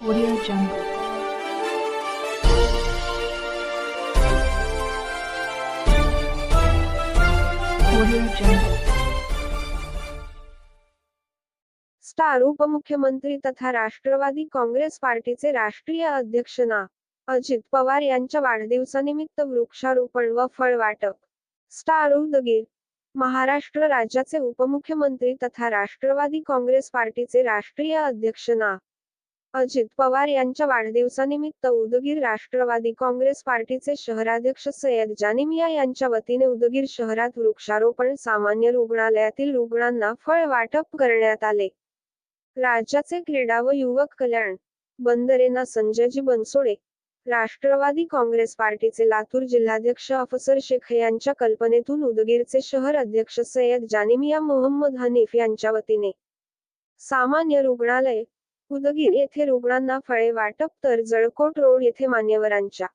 Audio Jungle. Star उपमुख्यमंत्री तथा राष्ट्रवादी काँग्रेस पार्टीचे राष्ट्रीय अध्यक्ष ना अजित पवार यांच्या वाढदिवसानिमित्त वृक्षारोपण व फळ वाटप स्टार उदगीर महाराष्ट्र राज्याचे उपमुख्यमंत्री तथा राष्ट्रवादी काँग्रेस पार्टीचे राष्ट्रीय अध्यक्ष ना अजित पवार यांच्या वाढदिवसानिमित्त उदगीर राष्ट्रवादी काँग्रेस पार्टीचे शहराध्यक्ष सय्यद जानिमिया यांच्या वतीने उदगीर शहरात वृक्षारोपण सामान्य रुग्णालयातील रुग्णांना फळ वाटप करण्यात आले. राज्याचे क्रीडा व युवक कल्याण बंदरेना संजयजी बनसोडे राष्ट्रवादी काँग्रेस पार्टीचे लातूर जिल्हाध्यक्ष अफसर शेख यांच्या कल्पनेतून उदगीरचे शहर अध्यक्ष सय्यद जानिमिया मोहम्मद हनीफ यांच्या वतीने सामान्य रुग्णालय उदगीर येथे रुग्णांना फळे वाटप तर जळकोट रोड येथे मान्यवरांच्या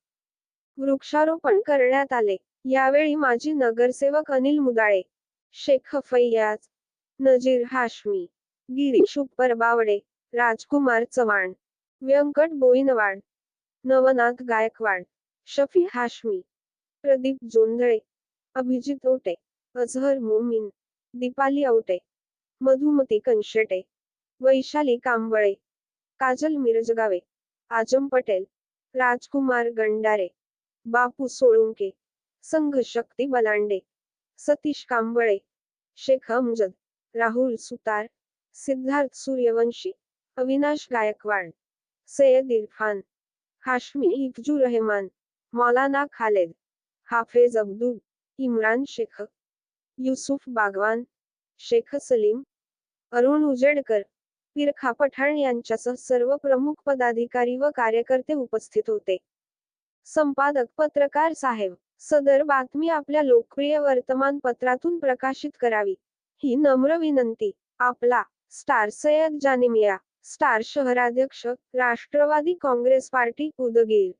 वृक्षारोपण करण्यात आले. यावेळी माजी नगरसेवक अनिल मुदाळे शेख फैयाज नजीर हाशमी गिरीश बावडे राजकुमार चव्हाण व्यंकट बोईनवाड नवनाथ गायकवाड शफी हाशमी प्रदीप जोंधळे अभिजित ओटे अझहर मोमीन दीपाली औटे मधुमती कनशेटे वैशाली कांबळे काजल मिरजगावे आजम पटेल राजकुमार गंडारे बापू सोळुंके संघ शक्ती बलांडे सतीश कांबळे शेख अमजद राहुल सुतार सिद्धार्थ सूर्यवंशी अविनाश गायकवाड सय्यद इरफान हाशमी हिफजू रहमान मौलाना खालेद हाफेज अब्दुल इम्रान शेख युसुफ बागवान शेख सलीम अरुण उजेडकर पिरखा पठाण यांच्यासह सर्व प्रमुख पदाधिकारी व कार्यकर्ते उपस्थित होते. संपादक पत्रकार साहेब सदर बातमी आपल्या लोकप्रिय वर्तमानपत्रातून प्रकाशित करावी. ही नम्र विनंती. आपला स्टार सय्यद जानिमिया स्टार शहराध्यक्ष राष्ट्रवादी काँग्रेस पार्टी उदगीर.